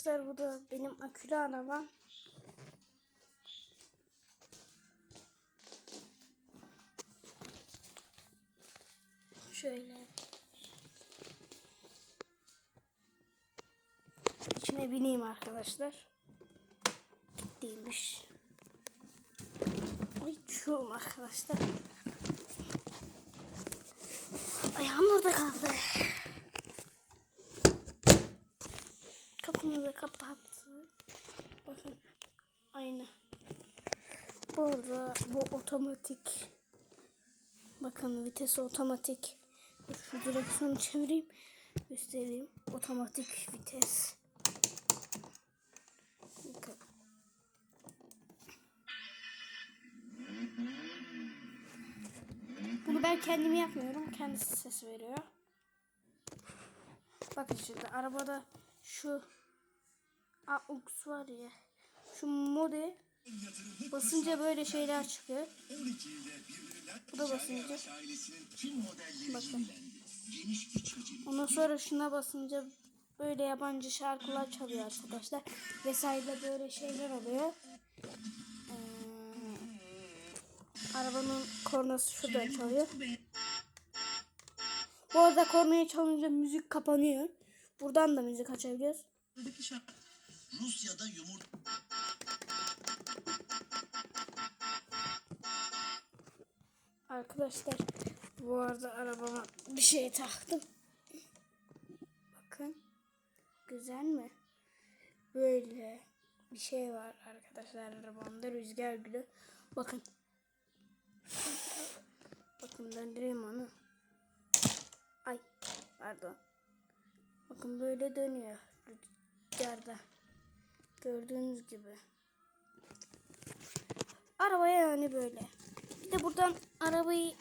arkadaşlar bu da benim akülü arabam. Şöyle. İçine bineyim arkadaşlar. Değilmiş. Ay düşüyorum arkadaşlar. Ayağım orada kaldı. Kapımı da kapattı. Bakın. Aynı. Burada bu otomatik. Bakın vitesi otomatik. Şu direksiyonu çevireyim. Göstereyim. Otomatik vites. Bakın. Bunu ben kendim yapmıyorum. Kendisi ses veriyor. Bakın şimdi arabada şu AUX var ya. Şu mode basınca böyle şeyler çıkıyor. Bu da basınca. Bakın. Ondan sonra şuna basınca böyle yabancı şarkılar çalıyor arkadaşlar. Vesaire böyle şeyler oluyor. Ee, arabanın kornası şurada çalıyor. Bu arada kornayı çalınca müzik kapanıyor. Buradan da müzik açabiliyoruz. Rusya'da yumurta Arkadaşlar bu arada arabama bir şey taktım. Bakın. Güzel mi? Böyle bir şey var arkadaşlar arabamda rüzgar gülü. Bakın. Bakın döndüreyim onu. Ay pardon. Bakın böyle dönüyor rüzgarda. Gördüğünüz gibi. Arabaya yani böyle. Bir de buradan arabayı